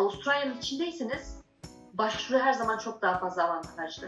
Avustralya'nın içindeyseniz başvuru her zaman çok daha fazla avantajlı.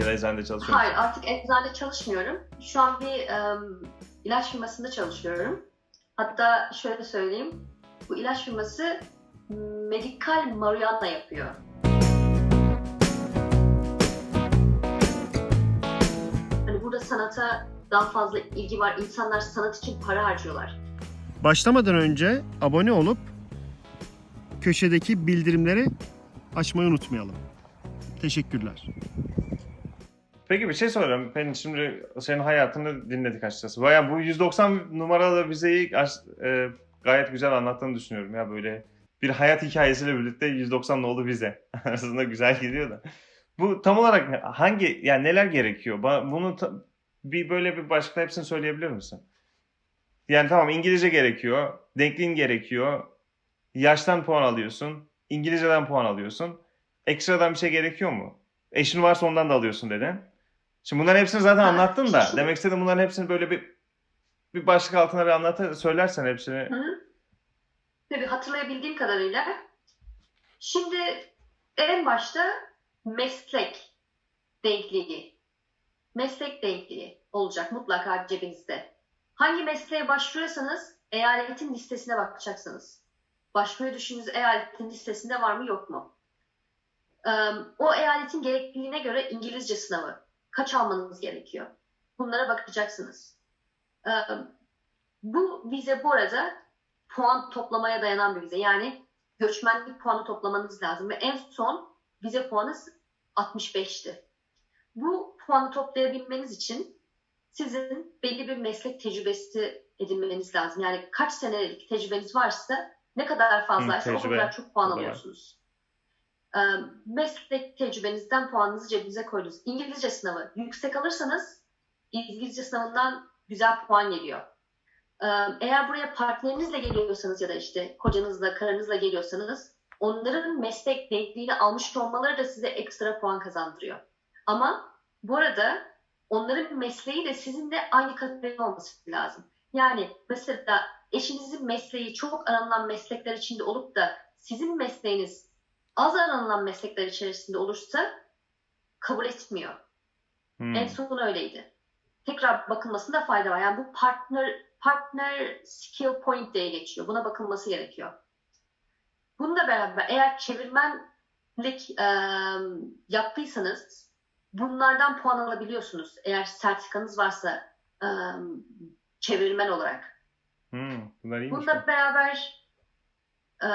Ya eczanede çalışıyor Hayır artık eczanede çalışmıyorum. Şu an bir em, ilaç firmasında çalışıyorum. Hatta şöyle söyleyeyim. Bu ilaç firması medikal marijuana yapıyor. Hani burada sanata daha fazla ilgi var. İnsanlar sanat için para harcıyorlar. Başlamadan önce abone olup köşedeki bildirimleri açmayı unutmayalım. Teşekkürler. Peki bir şey soracağım. Pelin şimdi senin hayatını dinledik açıkçası. Baya bu 190 numaralı vizeyi e, gayet güzel anlattığını düşünüyorum ya böyle bir hayat hikayesiyle birlikte 190 nolu vize. Aslında güzel gidiyor da. Bu tam olarak hangi yani neler gerekiyor? Bunu ta- bir böyle bir başka hepsini söyleyebilir misin? Yani tamam İngilizce gerekiyor, denkliğin gerekiyor, yaştan puan alıyorsun, İngilizceden puan alıyorsun. Ekstradan bir şey gerekiyor mu? Eşin varsa ondan da alıyorsun dedin. Şimdi bunların hepsini zaten Ha, anlattın da. şu- Demek istedim bunların hepsini böyle bir bir başlık altına bir anlat söylersen hepsini. Hı hı. Tabii hatırlayabildiğim kadarıyla. Şimdi en başta meslek denkliği. Meslek denkliği olacak mutlaka cebinizde. Hangi mesleğe başvuruyorsanız eyaletin listesine bakacaksınız. Başvuru düşündüğünüz eyaletin listesinde var mı yok mu? O eyaletin gerekliliğine göre İngilizce sınavı. Kaç almanız gerekiyor? Bunlara bakacaksınız. Bu vize bu arada puan toplamaya dayanan bir vize. Yani göçmenlik puanı toplamanız lazım ve en son vize puanı 65'ti. Bu puanı toplayabilmeniz için sizin belli bir meslek tecrübesi edinmeniz lazım. Yani kaç senelik tecrübeniz varsa ne kadar fazlaysa Hı, o kadar çok puan alıyorsunuz. Ee, meslek tecrübenizden puanınızı cebinize koydunuz. İngilizce sınavı yüksek alırsanız İngilizce sınavından güzel puan geliyor. Ee, Eğer buraya partnerinizle geliyorsanız ya da işte kocanızla, karınızla geliyorsanız onların meslek denkliğini almış olmaları da size ekstra puan kazandırıyor. Ama bu arada onların mesleği de sizinle aynı kategoride olması lazım. Yani mesela eşinizin mesleği çok aranılan meslekler içinde olup da sizin mesleğiniz az aranılan meslekler içerisinde olursa kabul etmiyor. Hmm. En son öyleydi. Tekrar bakılmasında fayda var. Yani bu partner partner skill point diye geçiyor. Buna bakılması gerekiyor. Bununla beraber eğer çevirmenlik e, yaptıysanız bunlardan puan alabiliyorsunuz. Eğer sertifikanız varsa e, çevirmen olarak. Hmm. Bununla beraber e,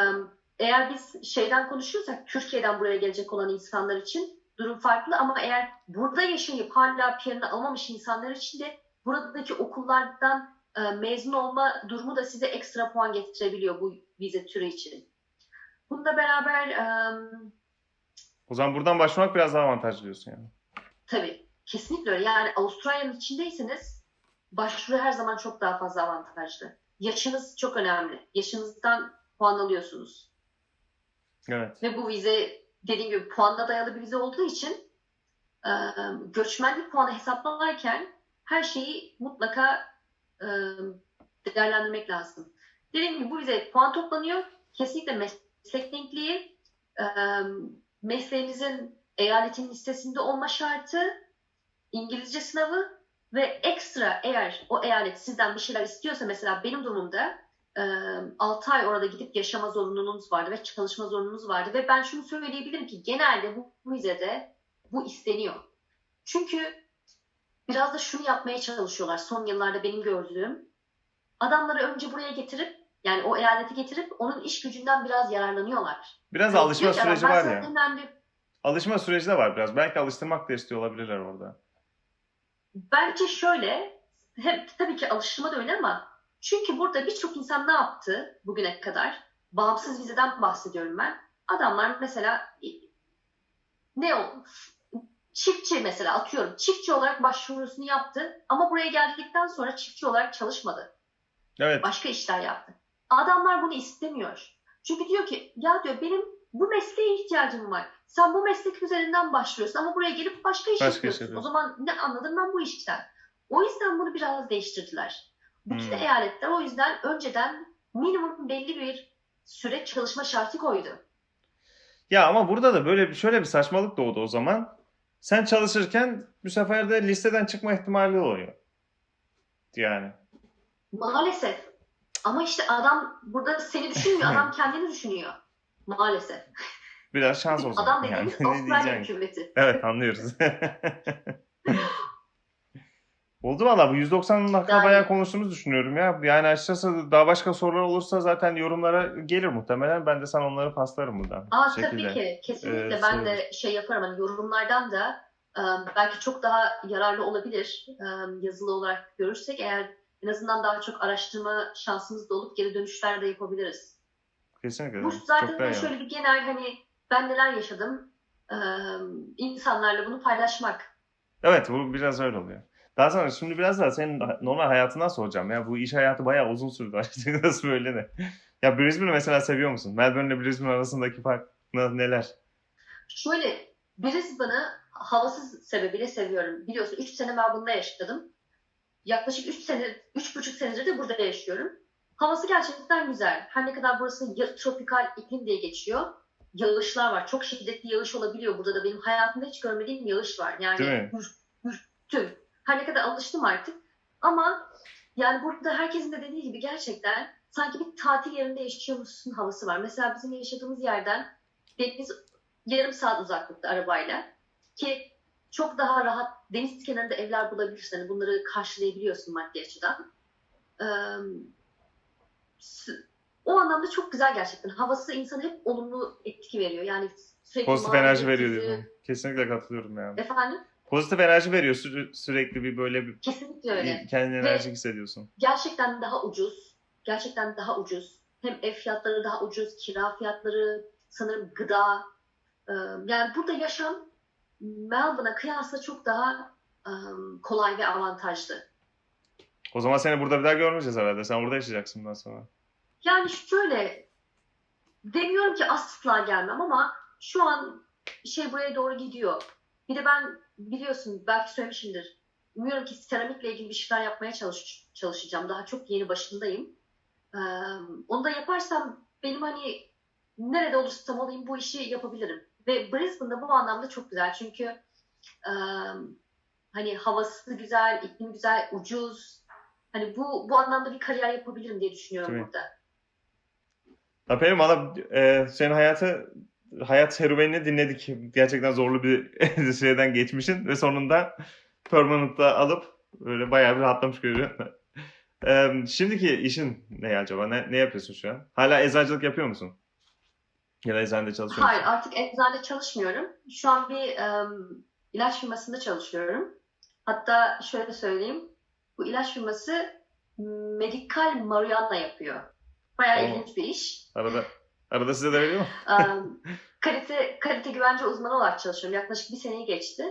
eğer biz şeyden konuşuyorsak Türkiye'den buraya gelecek olan insanlar için durum farklı ama eğer burada yaşayıp hala PR'ını almamış insanlar için de buradaki okullardan e, mezun olma durumu da size ekstra puan getirebiliyor bu vize türü için. Bununla beraber e, O zaman buradan başlamak biraz daha avantajlı diyorsun yani. Tabii kesinlikle öyle. Yani Avustralya'nın içindeyseniz başvuru her zaman çok daha fazla avantajlı. Yaşınız çok önemli. Yaşınızdan puan alıyorsunuz. Evet. Ve bu vize dediğim gibi puanla dayalı bir vize olduğu için e, göçmenlik puanı hesaplarken her şeyi mutlaka e, değerlendirmek lazım. Dediğim gibi bu vize puan toplanıyor. Kesinlikle meslek denkliği, e, mesleğinizin eyaletin listesinde olma şartı, İngilizce sınavı ve ekstra eğer o eyalet sizden bir şeyler istiyorsa mesela benim durumumda e, 6 ay orada gidip yaşama zorunluluğunuz vardı ve çalışma zorunluluğunuz vardı ve ben şunu söyleyebilirim ki genelde bu vizede bu isteniyor. Çünkü biraz da şunu yapmaya çalışıyorlar son yıllarda benim gördüğüm. Adamları önce buraya getirip yani o eyalete getirip onun iş gücünden biraz yararlanıyorlar. Biraz da alışma süreci var ya. Alışma süreci de var biraz. Belki alıştırmak da istiyor olabilirler orada. Bence şöyle, hep tabii ki alıştırma da öyle ama çünkü burada birçok insan ne yaptı bugüne kadar? Bağımsız vizeden bahsediyorum ben. Adamlar mesela ne o? Çiftçi mesela atıyorum. Çiftçi olarak başvurusunu yaptı ama buraya geldikten sonra çiftçi olarak çalışmadı. Evet. Başka işler yaptı. Adamlar bunu istemiyor. Çünkü diyor ki ya diyor benim bu mesleğe ihtiyacım var. Sen bu meslek üzerinden başlıyorsun ama buraya gelip başka iş Başka yapıyorsun. O yapıyorsun. zaman ne anladım ben bu işten? O yüzden bunu biraz değiştirdiler. Bütün Hmm. eyaletler o yüzden önceden minimum belli bir süre çalışma şartı koydu. Ya ama burada da böyle şöyle bir saçmalık doğdu o zaman. Sen çalışırken bu sefer de listeden çıkma ihtimali oluyor. Yani. Maalesef. Ama işte adam burada seni düşünmüyor, adam kendini düşünüyor. Maalesef. Biraz şans olsun. Adam yani. dediğimiz Ne Avustralya hükümeti. Evet anlıyoruz. Oldu valla bu 190'ın hakkında Yani- bayağı konuştuğumuzu düşünüyorum ya. Yani açıkçası daha başka sorular olursa zaten yorumlara gelir muhtemelen. Ben de sana onları paslarım buradan. Aa şekilde. tabii ki. Kesinlikle Ee, ben şey- de şey yaparım. Hani yorumlardan da e, belki çok daha yararlı olabilir. E, yazılı olarak görürsek eğer en azından daha çok araştırma şansımız da olup geri dönüşler de yapabiliriz. Kesinlikle. Bu Çok zaten böyle iyi. şöyle bir genel hani ben neler yaşadım e, insanlarla bunu paylaşmak. Evet bu biraz öyle oluyor. Daha sonra şimdi biraz daha senin normal hayatından soracağım. Ya bu iş hayatı bayağı uzun sürdü açıkçası böyle de. Ya Brisbane'i mesela seviyor musun? Melbourne ile Brisbane arasındaki fark ne- neler? Şöyle Brisbane'ı havası sebebiyle seviyorum. Biliyorsun 3 sene Melbourne'da yaşadım. Yaklaşık 3 sene, 3,5 senedir de burada yaşıyorum. Havası gerçekten güzel. Her ne kadar burası tropikal iklim diye geçiyor. Yağışlar var. Çok şiddetli yağış olabiliyor. Burada da benim hayatımda hiç görmediğim yağış var. Yani hürtüm. Her ne kadar alıştım artık. Ama yani burada herkesin de dediği gibi gerçekten sanki bir tatil yerinde yaşıyormuşsun havası var. Mesela bizim yaşadığımız yerden deniz yarım saat uzaklıkta arabayla ki çok daha rahat deniz kenarında evler bulabilirsin. Hani bunları karşılayabiliyorsun maddi açıdan. Ee, o anlamda çok güzel gerçekten. Havası insana hep olumlu etki veriyor. Yani sürekli Pozitif enerji veriyor diyorsun. Kesinlikle katılıyorum ya. Efendim? Pozitif enerji veriyor sü- sürekli bir böyle bir Kesinlikle öyle. kendini enerjik hissediyorsun. gerçekten daha ucuz. Gerçekten daha ucuz. Hem ev fiyatları daha ucuz, kira fiyatları, sanırım gıda. Yani burada yaşam Melbourne'a kıyasla çok daha kolay ve avantajlı. O zaman seni burada bir daha görmeyeceğiz herhalde. Sen orada yaşayacaksın bundan sonra. Yani şöyle demiyorum ki asla gelmem ama şu an şey buraya doğru gidiyor. Bir de ben biliyorsun belki söylemişimdir. Umuyorum ki seramikle ilgili bir şeyler yapmaya çalış, çalışacağım. Daha çok yeni başındayım. Ee, onu da yaparsam benim hani nerede olursam olayım bu işi yapabilirim. Ve Brisbane'da bu anlamda çok güzel. Çünkü e, hani havası güzel, iklim güzel, ucuz. Hani bu bu anlamda bir kariyer yapabilirim diye düşünüyorum Tabii. burada. Pelin valla e, senin hayatı hayat serüvenini dinledik. Gerçekten zorlu bir şeyden geçmişin ve sonunda permanent'ta alıp böyle bayağı bir rahatlamış görüyorum. E, şimdiki işin ne acaba? Ne, ne yapıyorsun şu an? Hala eczacılık yapıyor musun? Ya da eczanede çalışıyor Hayır, artık eczanede çalışmıyorum. Şu an bir em, ilaç firmasında çalışıyorum. Hatta şöyle söyleyeyim. Bu ilaç firması medikal marijuana yapıyor. Bayağı Oo. ilginç bir iş. Arada arada size de veriyor mu? Kalite kalite güvence uzmanı olarak çalışıyorum. Yaklaşık bir seneyi geçti.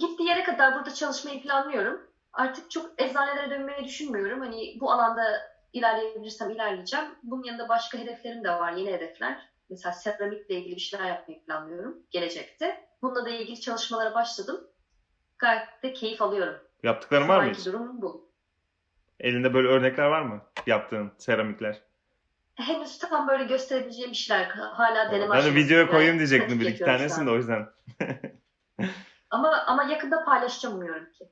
Gittiği yere kadar burada çalışmayı planlıyorum. Artık çok eczanelere dönmeyi düşünmüyorum. Hani bu alanda ilerleyebilirsem ilerleyeceğim. Bunun yanında başka hedeflerim de var, yeni hedefler. Mesela seramikle ilgili bir şeyler yapmayı planlıyorum gelecekte. Bununla da ilgili çalışmalara başladım. Gayet de keyif alıyorum. Yaptıkların var mı hiç? durum bu. Elinde böyle örnekler var mı? Yaptığın seramikler. Henüz tam böyle gösterebileceğim bir şeyler hala deneme Ben de videoya koyayım diyecektim bir iki tanesini de o yüzden. Ama, ama yakında paylaşacağım umuyorum ki.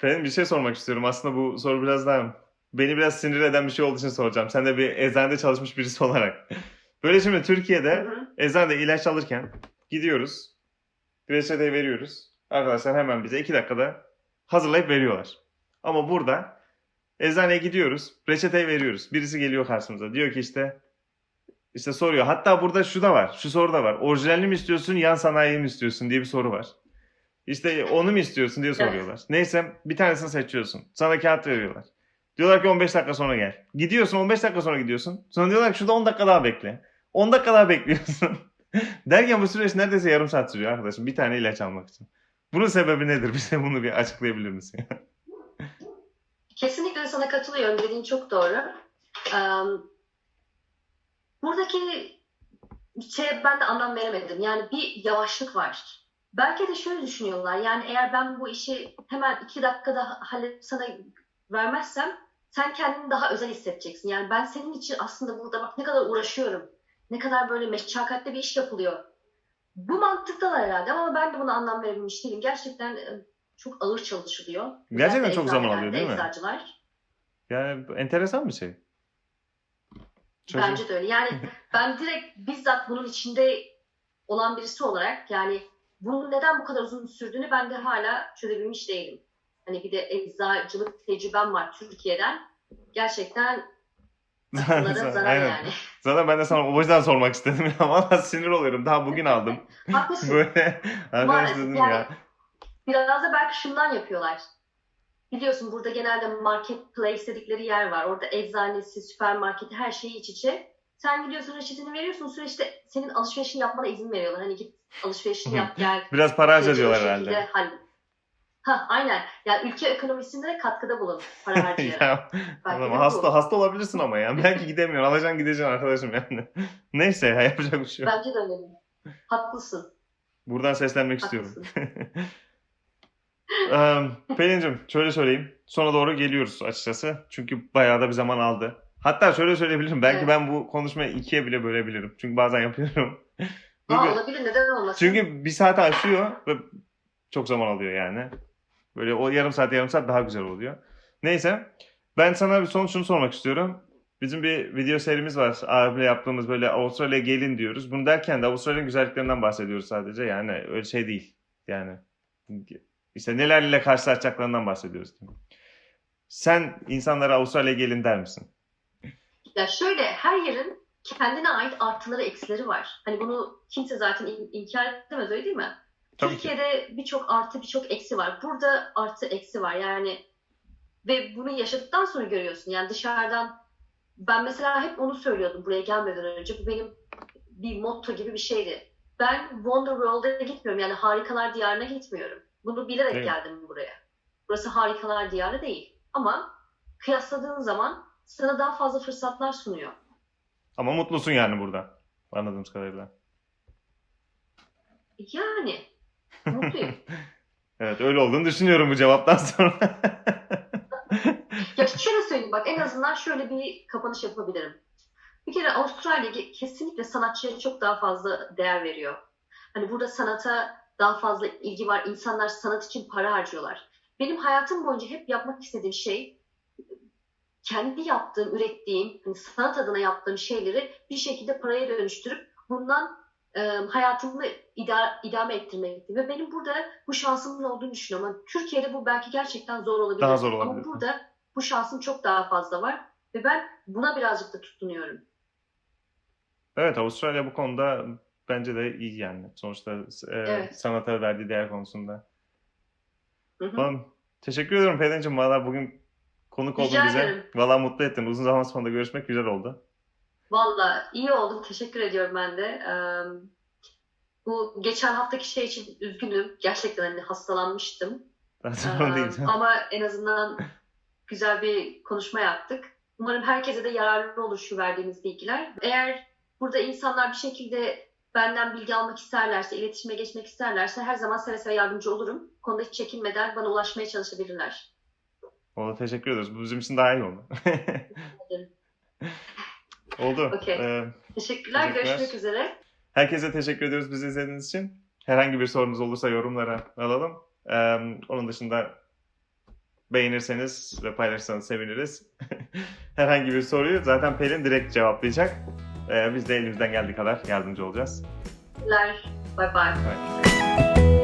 Pelin bir şey sormak istiyorum. Aslında bu soru biraz daha beni biraz sinir eden bir şey olduğu için soracağım. Sen de bir eczanede çalışmış birisi olarak. Böyle şimdi Türkiye'de Hı hı. eczanede ilaç alırken gidiyoruz. Reçeteyi veriyoruz. Arkadaşlar hemen bize iki dakikada hazırlayıp veriyorlar. Ama burada eczaneye gidiyoruz. Reçeteyi veriyoruz. Birisi geliyor karşımıza. Diyor ki işte işte soruyor. Hatta burada şu da var. Şu soru da var. Orijinalini mi istiyorsun, yan sanayi mi istiyorsun diye bir soru var. İşte onu mu istiyorsun diye soruyorlar. Neyse bir tanesini seçiyorsun. Sana kağıt veriyorlar. Diyorlar ki 15 dakika sonra gel. Gidiyorsun 15 dakika sonra gidiyorsun. Sonra diyorlar ki şurada 10 dakika daha bekle. 10 dakika daha bekliyorsun. Derken bu süreç neredeyse yarım saat sürüyor arkadaşım. Bir tane ilaç almak için. Bunun sebebi nedir? Bize bunu bir açıklayabilir misin? Kesinlikle sana katılıyorum. Dediğin çok doğru. Buradaki şeye ben de anlam veremedim. Yani bir yavaşlık var. belki de şöyle düşünüyorlar. Yani eğer ben bu işi hemen iki dakikada halledip sana vermezsem sen kendini daha özel hissedeceksin. Yani ben senin için aslında burada bak ne kadar uğraşıyorum. Ne kadar böyle meşakkatli bir iş yapılıyor. Bu mantıktalar herhalde ama ben de buna anlam verebilmiş değilim. Gerçekten çok ağır çalışılıyor. Gerçekten çok zaman alıyor, değil mi? Eczacılar. Yani enteresan bir şey. Çözüm- Bence de öyle. Yani ben direkt bizzat bunun içinde olan birisi olarak yani bunun neden bu kadar uzun sürdüğünü ben de hala çözebilmiş değilim. Hani bir de eczacılık tecrübem var Türkiye'den. Gerçekten zarar Aynen. yani. Zaten ben de sana o yüzden sormak istedim. Valla sinir oluyorum. Daha bugün aldım. Haklısın. Böyle arkadaş dedim yani ya. Biraz da belki şundan yapıyorlar. Biliyorsun burada genelde marketplace dedikleri yer var. Orada eczanesi, süpermarketi her şeyi iç içe. Sen gidiyorsun reçetini veriyorsun. Süreçte senin alışverişini yapmana izin veriyorlar. Hani git alışverişini yap gel. Biraz para harcıyorlar herhalde. hall- Ha aynen. Yani ülke ekonomisinde de katkıda bulun para harcayarak. ya, hasta bu. hasta olabilirsin ama ya. Belki gidemiyorsun. Alacaksın gideceksin arkadaşım yani. Neyse ya yapacak bir şey yok. Bence de öyle. Haklısın. Buradan seslenmek istiyorum. Eee, Pelin'cim şöyle söyleyeyim. Sona doğru geliyoruz açıkçası. Çünkü bayağı da bir zaman aldı. Hatta şöyle söyleyebilirim. Belki Evet. ben bu konuşmayı ikiye bile bölebilirim. Çünkü bazen yapıyorum. Aa, olabilir neden olmasın? çünkü bir saat aşıyor ve çok zaman alıyor yani. Böyle o yarım saat yarım saat daha güzel oluyor. Neyse. Ben sana bir son şunu sormak istiyorum. Bizim bir video serimiz var. Abiyle yaptığımız böyle Avustralya'ya gelin diyoruz. Bunu derken de Avustralya'nın güzelliklerinden bahsediyoruz sadece. Yani öyle şey değil. Yani işte nelerle karşılaşacaklarından bahsediyoruz. Sen insanlara Avustralya'ya gelin der misin? Ya şöyle her yerin kendine ait artıları eksileri var. Hani bunu kimse zaten in- inkar edemez öyle değil mi? Tabii ki. Türkiye'de birçok artı birçok eksi var. Burada artı eksi var yani ve bunu yaşadıktan sonra görüyorsun. Yani dışarıdan ben mesela hep onu söylüyordum buraya gelmeden önce. Bu benim bir motto gibi bir şeydi. Ben Wonder World'a gitmiyorum yani harikalar diyarına gitmiyorum. Bunu bilerek Evet. geldim buraya. Burası harikalar diyarı değil. Ama kıyasladığın zaman sana daha fazla fırsatlar sunuyor. Ama mutlusun yani burada. Anladığımız kadarıyla. Yani mutluyum. Evet öyle olduğunu düşünüyorum bu cevaptan sonra. Ya şöyle söyleyeyim bak en azından şöyle bir kapanış yapabilirim. Bir kere Avustralya kesinlikle sanatçıya çok daha fazla değer veriyor. Hani burada sanata daha fazla ilgi var. İnsanlar sanat için para harcıyorlar. Benim hayatım boyunca hep yapmak istediğim şey kendi yaptığım, ürettiğim, hani sanat adına yaptığım şeyleri bir şekilde paraya dönüştürüp bundan e, hayatımı ida- idame ettirmekti. Ve benim burada bu şansımın olduğunu düşünüyorum. Hani Türkiye'de bu belki gerçekten zor olabilir. Daha zor Ama olabilir. burada bu şansım çok daha fazla var. Ve ben buna birazcık da tutunuyorum. Evet Avustralya bu konuda bence de iyi yani. Sonuçta e, Evet. sanata verdiği değer konusunda. Hı hı. Tamam. Teşekkür ediyorum Pelin'cim. Valla bugün konuk oldun Rica bize. ederim. Valla mutlu ettin. Uzun zaman sonra görüşmek güzel oldu. Valla iyi oldu. Teşekkür ediyorum ben de. Ee, bu geçen haftaki şey için üzgünüm. Gerçekten hani hastalanmıştım. Ee, değil. ama en azından güzel bir konuşma yaptık. Umarım herkese de yararlı olur şu verdiğimiz bilgiler. Eğer burada insanlar bir şekilde benden bilgi almak isterlerse, iletişime geçmek isterlerse her zaman seve seve yardımcı olurum. Konuda hiç çekinmeden bana ulaşmaya çalışabilirler. Valla teşekkür ederiz. Bu bizim için daha iyi oldu. oldu. Okey. Ee, Teşekkürler. Teşekkürler. Görüşmek üzere. Herkese teşekkür ediyoruz bizi izlediğiniz için. Herhangi bir sorunuz olursa yorumlara alalım. Ee, onun dışında beğenirseniz ve paylaşırsanız seviniriz. Herhangi bir soruyu zaten Pelin direkt cevaplayacak. Ee, biz de elimizden geldiği kadar yardımcı olacağız. Teşekkürler. Bye bye. Evet.